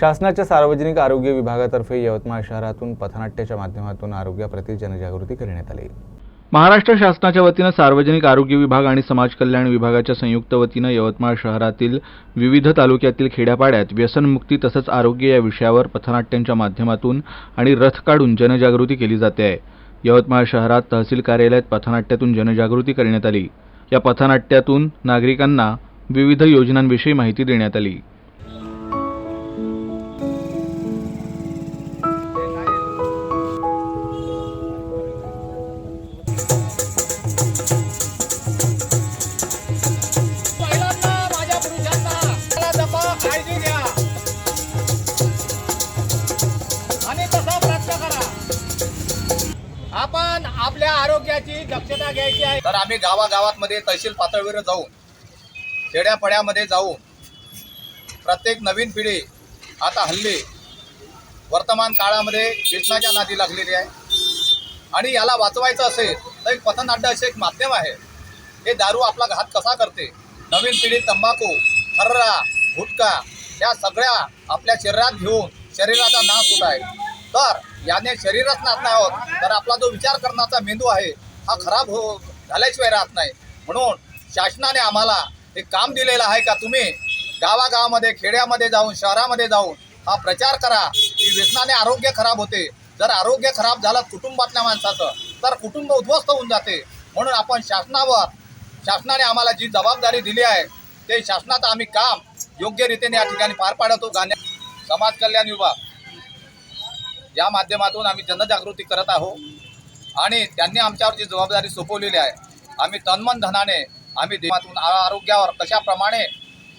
शासनाच्या सार्वजनिक आरोग्य विभागातर्फे यवतमाळ शहरातून पथनाट्याच्या माध्यमातून आरोग्याप्रती जनजागृती करण्यात आली. महाराष्ट्र शासनाच्या वतीनं सार्वजनिक आरोग्य विभाग आणि समाज कल्याण विभागाच्या संयुक्त वतीनं यवतमाळ शहरातील विविध तालुक्यातील खेड्यापाड्यात व्यसनमुक्ती तसंच आरोग्य या विषयावर पथनाट्यांच्या माध्यमातून आणि रथ काढून जनजागृती केली जाते. आहे यवतमाळ शहरात तहसील कार्यालयात पथनाट्यातून जनजागृती करण्यात आली. या पथनाट्यातून नागरिकांना विविध योजनांविषयी माहिती देण्यात आली. आपण आपल्या आरोग्याची दक्षता घ्यायची आहे. तर आम्ही गावागावात मध्ये तहसील पातळीवर जाऊ. खेड्यापड्यामध्ये जाऊ. प्रत्येक नवीन पिढी आता हल्ली वर्तमान काळामध्ये व्यसनाच्या नादी लागलेली आहे. आणि याला वाचवायचं असेल तर एक पथनाट्य असे एक माध्यम आहे. हे दारू आपला घात कसा करते? नवीन पिढी तंबाखू हर्रा गुटखा या सगळ्या आपल्या शरीरात घेऊन शरीराचा नाश होत आहे. तर याने शरीरच नाश नाही होत. तर आपला जो विचार करण्याचा मेंदू आहे हा खराब हो झाल्याशिवाय राहत नाही. म्हणून शासनाने आम्हाला एक काम दिलेलं आहे का तुम्ही? गावागावामध्ये खेड्यामध्ये जाऊन शहरामध्ये जाऊन हा प्रचार करा. की व्यसनाने आरोग्य खराब होते. जर आरोग्य खराब झालं कुटुंबातल्या माणसाचं तर कुटुंब उद्ध्वस्त होऊन जाते. म्हणून आपण शासनावर शासनाने आम्हाला जी जबाबदारी दिली आहे ते शासनाचं आम्ही काम योग्य रीतीने या ठिकाणी पार पाडतो. गाण्या समाज कल्याण विभाग. या माध्यमातून आम्ही जनजागृती करत आहोत. आणि त्यांनी आमच्यावर जी जबाबदारी सोपवलेली आहे. आम्ही तन्मन धनाने आम्ही देवातून आरोग्यावर कशाप्रमाणे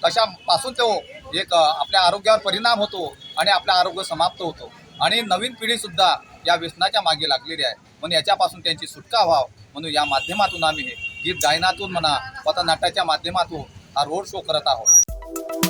कशापासून तो एक आपल्या आरोग्यावर परिणाम होतो आणि आपलं आरोग्य समाप्त होतो. आणि नवीन पिढीसुद्धा या व्यसनाच्या मागे लागलेली आहे. म्हणून याच्यापासून त्यांची सुटका व्हाव. म्हणून या माध्यमातून आम्ही हे गीत गायनातून म्हणा पथनाट्याच्या माध्यमातून हा रोड शो करत आहोत.